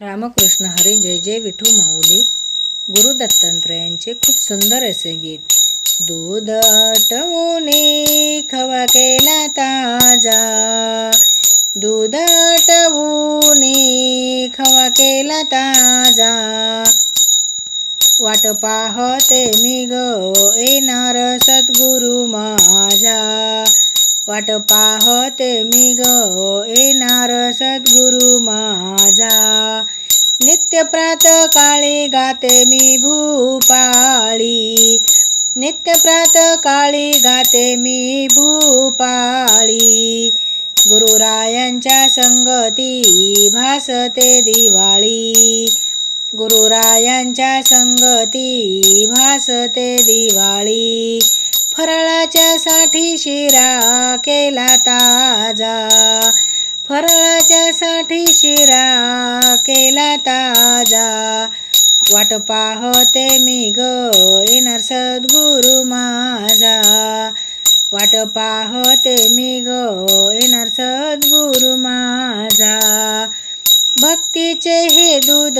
रामकृष्ण हरी जय जय विठू माऊली. गुरु दत्तात्रयांचे खूप सुंदर असे गीत. दूध आटवूने खवा केला ताजा. दूध आटवूने खवा केला ताजा. वाट पाहते मी ग येणार सद्गुरु माझा. वाट पाहते मी ग हो येणार सद्गुरु माझा. नित्य प्रात काळी गाते मी भूपाळी. नित्य प्रात काळी गाते मी भूपाळी. गुरुरायांच्या संगती भासते दिवाळी. गुरुरायांच्या संगती भासते दिवाळी. फराळाच्या साठी शिरा केला ताजा. फराळाच्या साठी शिरा केला ताजा. वाट पाहते मी ग येणार सद्गुरु माझा. वाट पाहते मी ग येणार सद्गुरु माझा. भक्तीचे हे दूध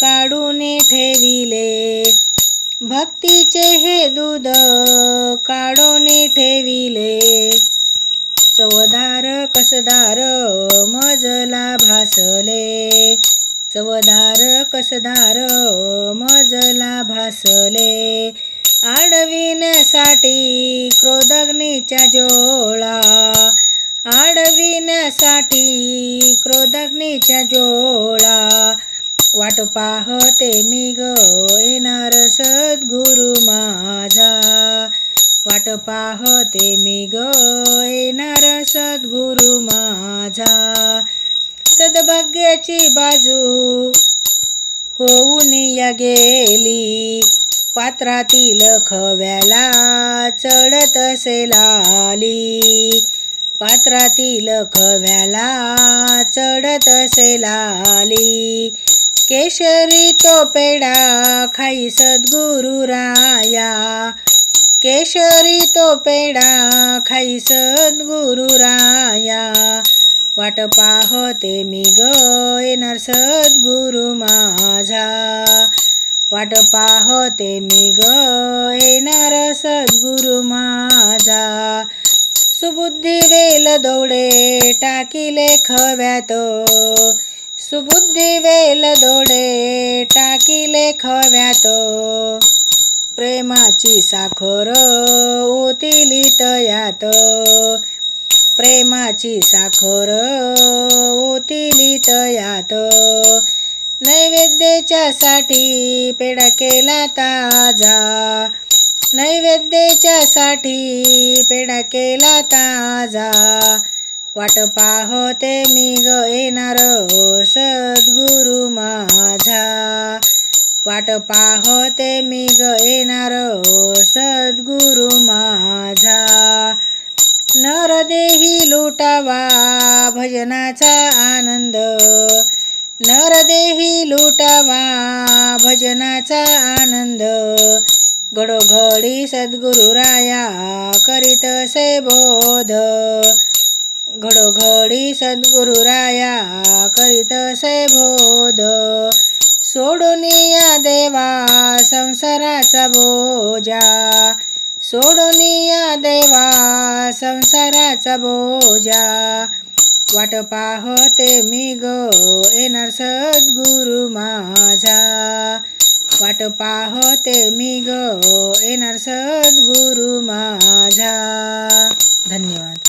काढून ठेविले. भक्तीचे हे दूध काढून ठेविले. चवदार कसदार मजला भासले. चवदार कसदार मजला भासले. आडविण्यासाठी क्रोधग्नीच्या जोळा. आडविण्यासाठी क्रोधग्नीच्या जोळा. वाट पाहते मी ग येणार सद्गुरु माझा. वाट पाहते मी ग येणार सद्गुरु माझा. सद्भाग्याची बाजू होऊन या गेली. पात्रातील खव्याला चढत असेल आली पात्रातील खव्याला चढत असेल आली केशरी तो पेडा खाई सद्गुरु राया. केशरी तो पेडा खाई सद्गुरु राया. वाट पाहते मी ग येणार सद्गुरु माझा. वाट पाहते मी ग येणार सद्गुरु माझा. सुबुद्धी वेल दौडे टाकिले खव्यात. सुबुद्धी वेल दोडे टाकिले खव्यात. प्रेमाची साखर ओतिली तयात. प्रेमाची साखर ओतिली तयात. नैवेद्याच्या साठी पेढा केला ताजा. नैवेद्याच्या साठी पेढा केला ताजा. वाट पाहते मी ग येणार हो सद्गुरु माझा. वाट पाहते मी ग येणार हो सद्गुरु माझा. नरदेही लुटावा भजनाचा आनंद. नरदेही लुटावा भजनाचा आनंद. घडोघडी सद्गुरु राया करीत से बोध. घडोघडी सद्गुरु राया करीत से बोध. सोडून या देवा संसाराचा बोजा. सोडून या देवा संसाराचा बोजा. वाट पाहते मी ग येणार सद्गुरु माझा. वाट पाहते मी ग येणार सद्गुरु माझा. धन्यवाद.